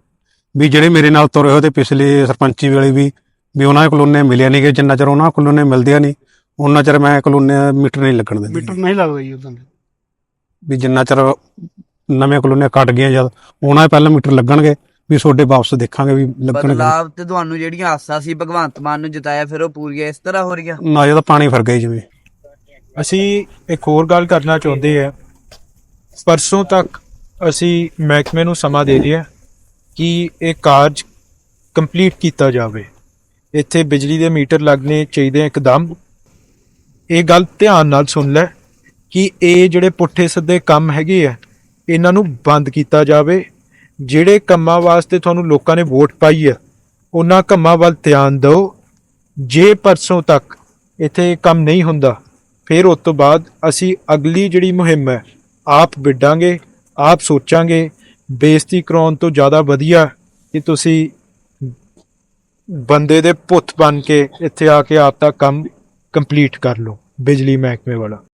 S7: ਵੀ ਜਿਹੜੇ ਮੇਰੇ ਨਾਲ ਤੁਰੇ ਹੋਏ ਤੇ ਪਿਛਲੇ ਸਰਪੰਚੀ ਵੇਲੇ ਵੀ ਵੀ ਉਹਨਾਂ ਦੇ ਕਲੋਨੀਆਂ ਮਿਲਿਆ ਨਹੀਂ ਕਿ ਜਿੰਨਾ ਚਿਰ ਉਹਨਾਂ ਕਲੋਨੀਆਂ ਮਿਲਦੀਆਂ ਨਹੀਂ ਉਹਨਾਂ ਚਿਰ ਮੈਂ ਕਲੋਨੀਆਂ ਮੀਟਰ ਨਹੀਂ ਲੱਗਣ ਦਿੰਦੀ।
S5: ਮੀਟਰ ਨਹੀਂ ਲੱਗਦਾ ਜੀ ਉਦੋਂ
S7: ਵੀ ਜਿੰਨਾ ਚਿਰ ਨਵੀਆਂ ਕਲੋਨੀਆਂ ਕੱਟ ਗਈਆਂ ਜਦ ਉਹਨਾਂ ਦੇ ਪਹਿਲਾਂ ਮੀਟਰ ਲੱਗਣਗੇ। ਵੀ ਤੁਹਾਡੇ ਵਾਪਸ ਦੇਖਾਂਗੇ ਵੀ ਲੱਗਣਗੇ।
S4: ਬਦਲਾਵ ਤੇ ਤੁਹਾਨੂੰ ਜਿਹੜੀਆਂ ਆਸਾਂ ਸੀ ਭਗਵੰਤ ਮਾਨ ਨੂੰ ਜਿਤਾਇਆ ਫਿਰ ਉਹ ਪੂਰੀਆਂ ਇਸ ਤਰ੍ਹਾਂ ਹੋ ਰਹੀਆਂ?
S7: ਨਾ ਜਦੋਂ ਪਾਣੀ ਫਿਰ ਗਈ ਜਿਵੇਂ।
S2: ਅਸੀਂ ਇੱਕ ਹੋਰ ਗੱਲ ਕਰਨਾ ਚਾਹੁੰਦੇ ਆ ਪਰਸੋਂ ਤੱਕ ਅਸੀਂ ਮਹਿਕਮੇ ਨੂੰ ਸਮਾਂ ਦੇ ਲਿਆ ਕਿ ਇਹ ਕਾਰਜ ਕੰਪਲੀਟ ਕੀਤਾ ਜਾਵੇ। ਇੱਥੇ ਬਿਜਲੀ ਦੇ ਮੀਟਰ ਲੱਗਣੇ ਚਾਹੀਦੇ ਆ ਇੱਕਦਮ। ਇਹ ਗੱਲ ਧਿਆਨ ਨਾਲ ਸੁਣ ਲੈ ਕਿ ਇਹ ਜਿਹੜੇ ਪੁੱਠੇ ਸਿੱਧੇ ਕੰਮ ਹੈਗੇ ਆ ਇਹਨਾਂ ਨੂੰ ਬੰਦ ਕੀਤਾ ਜਾਵੇ। ਜਿਹੜੇ ਕੰਮਾਂ ਵਾਸਤੇ ਤੁਹਾਨੂੰ ਲੋਕਾਂ ਨੇ ਵੋਟ ਪਾਈ ਆ, ਉਹਨਾਂ ਕੰਮਾਂ ਵੱਲ ਧਿਆਨ ਦਿਓ। ਜੇ ਪਰਸੋਂ ਤੱਕ ਇੱਥੇ ਕੰਮ ਨਹੀਂ ਹੁੰਦਾ, ਫਿਰ ਉਸ ਤੋਂ ਬਾਅਦ ਅਸੀਂ ਅਗਲੀ ਜਿਹੜੀ ਮੁਹਿੰਮ ਹੈ, ਆਪ ਵਿੱਢਾਂਗੇ, ਆਪ ਸੋਚਾਂਗੇ, ਬੇਇੱਜ਼ਤੀ ਕਰਾਉਣ ਤੋਂ ਜ਼ਿਆਦਾ ਵਧੀਆ ਕਿ ਤੁਸੀਂ ਬੰਦੇ ਦੇ ਪੁੱਤ ਬਣ ਕੇ ਇੱਥੇ ਆ ਕੇ ਆਪ ਦਾ ਕੰਮ ਕੰਪਲੀਟ ਕਰ ਲਓ, ਬਿਜਲੀ ਮਹਿਕਮੇ ਵਾਲਾ।